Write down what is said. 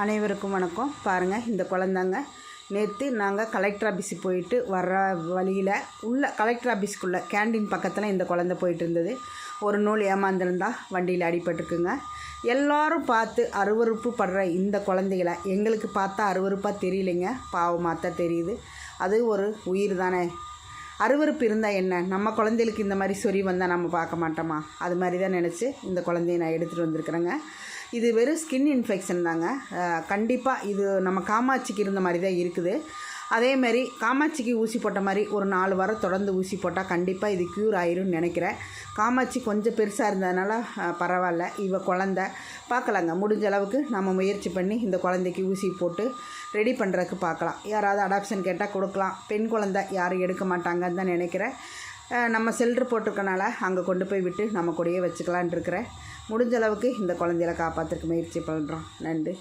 அனைவருக்கும் வணக்கம். பாருங்கள் இந்த குழந்தாங்க. நேற்று நாங்கள் கலெக்டர் ஆஃபீஸுக்கு போயிட்டு வர்ற வழியில் உள்ள கலெக்டர் ஆஃபீஸ்க்குள்ளே கேண்டீன் பக்கத்தில் இந்த குழந்த போயிட்டு இருந்தது. ஒரு நூல் ஏமாந்திருந்தா வண்டியில் அடிபட்டுருக்குங்க. எல்லாரும் பார்த்து அருவருப்பு படுற இந்த குழந்தைகளை எங்களுக்கு பார்த்தா அருவருப்பாக தெரியலைங்க. பாவமாக தான் தெரியுது. அது ஒரு உயிர் தானே. அருவருப்பு இருந்தால் என்ன? நம்ம குழந்தைகளுக்கு இந்த மாதிரி சொறி வந்தால் நம்ம பார்க்க மாட்டோமா? அது மாதிரி தான் நினச்சி இந்த குழந்தைய நான் எடுத்துகிட்டு வந்திருக்கிறேங்க. இது வெறும் ஸ்கின் இன்ஃபெக்ஷன் தாங்க. கண்டிப்பாக இது நம்ம காமாட்சிக்கு இருந்த மாதிரி தான் இருக்குது. அதேமாரி காமாட்சிக்கு ஊசி போட்ட மாதிரி ஒரு நாலு வாரம் தொடர்ந்து ஊசி போட்டால் கண்டிப்பாக இது க்யூர் ஆயிரும்னு நினைக்கிறேன். காமாட்சி கொஞ்சம் பெருசாக இருந்ததுனால பரவாயில்ல. இவ குழந்த. பார்க்கலாங்க. முடிஞ்ச அளவுக்கு நம்ம முயற்சி பண்ணி இந்த குழந்தைக்கு ஊசி போட்டு ரெடி பண்ணுறதுக்கு பார்க்கலாம். யாராவது அடாப்ஷன் கேட்டால் கொடுக்கலாம். பெண் குழந்தை யாரும் எடுக்க மாட்டாங்கன்னு தான் நினைக்கிறேன். நம்ம செல்ட்ரு போட்டிருக்கனால அங்கே கொண்டு போய் விட்டு நம்ம கூடயே வச்சுக்கலான் இருக்கிறேன். முடிஞ்ச அளவுக்கு இந்த குழந்தையில காப்பாற்றுறதுக்கு முயற்சி பண்ணுறோம் நன்றி.